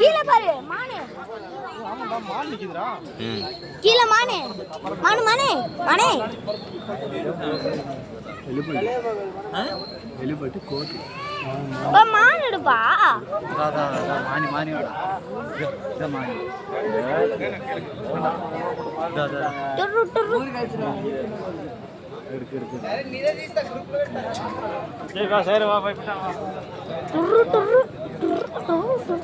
கீழே பாரு மானு. கீழே மானு. மானு மானே மானே. வெளிப்பட்டு கோட்டு மான் எடுப்பா. மானி மானி இதான் மானி துரு துரு துரு துரு துரு துரு துரு.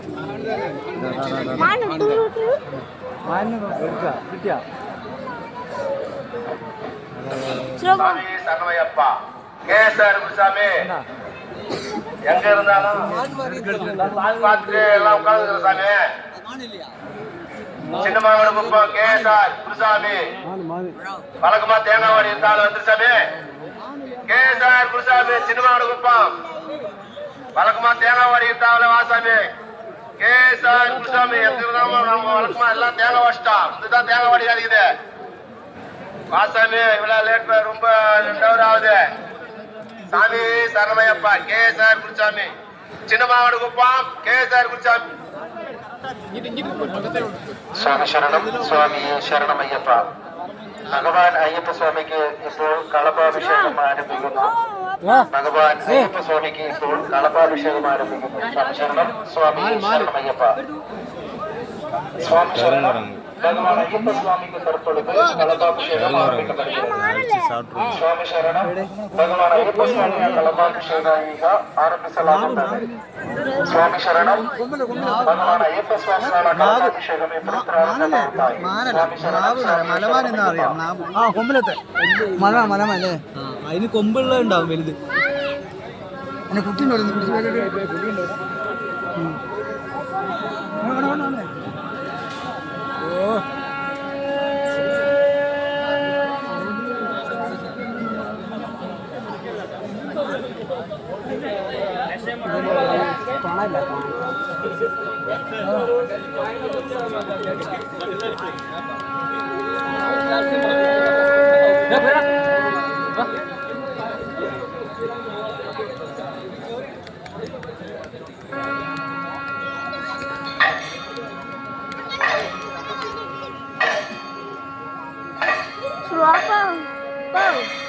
மானு துரு துரு மானி இருக்கா கிட்டியா ஸ்லோகம் சாமி சரணமையப்பா கேசர் குருசாமி. எங்க இருந்தாலும் பால் பார்த்துட்டு எல்லாம் உட்கார்ந்து சாமி. சின்னமாவோட குப்பம் கேசார் குருசாமி. வழக்கமா தேங்காய் இருந்தாலும் வந்து சாமி கேசார் குருசாமி சின்னமாவோட குப்பம் வழக்கமா தேங்காய் இருந்தாலும் வாசாமி. கேசார் குருசாமி எங்க இருந்தாலும் நம்ம வழக்கமா எல்லாம் தேங்காய் வச்சிட்டோம் இதுதான் தேங்காய் வாடி கிடைக்குது வாசாமி இவ்வளவு லேட் ரொம்ப ரெண்டு ஹவர் ஆகுது. சாமி சரணமையப்பா கே சார் குருசாமி. சின்ன மாவட்ட குப்பம் கே சார் குருசாமி. സ്വാമി ശരണം സ്വാമിയെ ശരണമയ്യപ്പ. ഭഗവാൻ അയ്യപ്പ സ്വാമിക്ക് ഇപ്പോൾ കളഭാഭിഷേകം ആരംഭിക്കുന്നു. ഭഗവാൻ അയ്യപ്പ സ്വാമിക്ക് ഇപ്പോൾ കളഭാഭിഷേകം ആരംഭിക്കുന്നു. സ്വാമി ശരണം സ്വാമിയെ ശരണമയ്യപ്പ. സ്വാമി ശരണം. ഭഗവാൻ അയ്യപ്പ സ്വാമിക്ക് തറപ്പെടുത്ത് കളഭാഭിഷേകം ആരംഭിക്കപ്പെടുന്നു സ്വാമി ശരണം ഭഗവാൻ അയ്യപ്പ സ്വാമിയ കളഭാഭിഷേക ಈಗ ಆರಂಭಿಸಲಾಗುತ್ತದೆ ಸ್ವಾಮಿ ಶರಣಂ ಭಗವಾನ್ ಅಯ್ಯಪ್ಪ ಸ್ವಾಮಿಗಳ കളഭാഭിഷേകം ഇപ്പോൾ സ്വാമി മലബാർ എന്നറിയാം ആ കൊമ്പിലത്തെ മല മല മലേ അതിന് കൊമ്പുള്ള ഉണ്ടാവും വലുത് കുട്ടി ഉണ്ടോ കുട്ടി ഉണ്ടോ 들어와 빵 빵.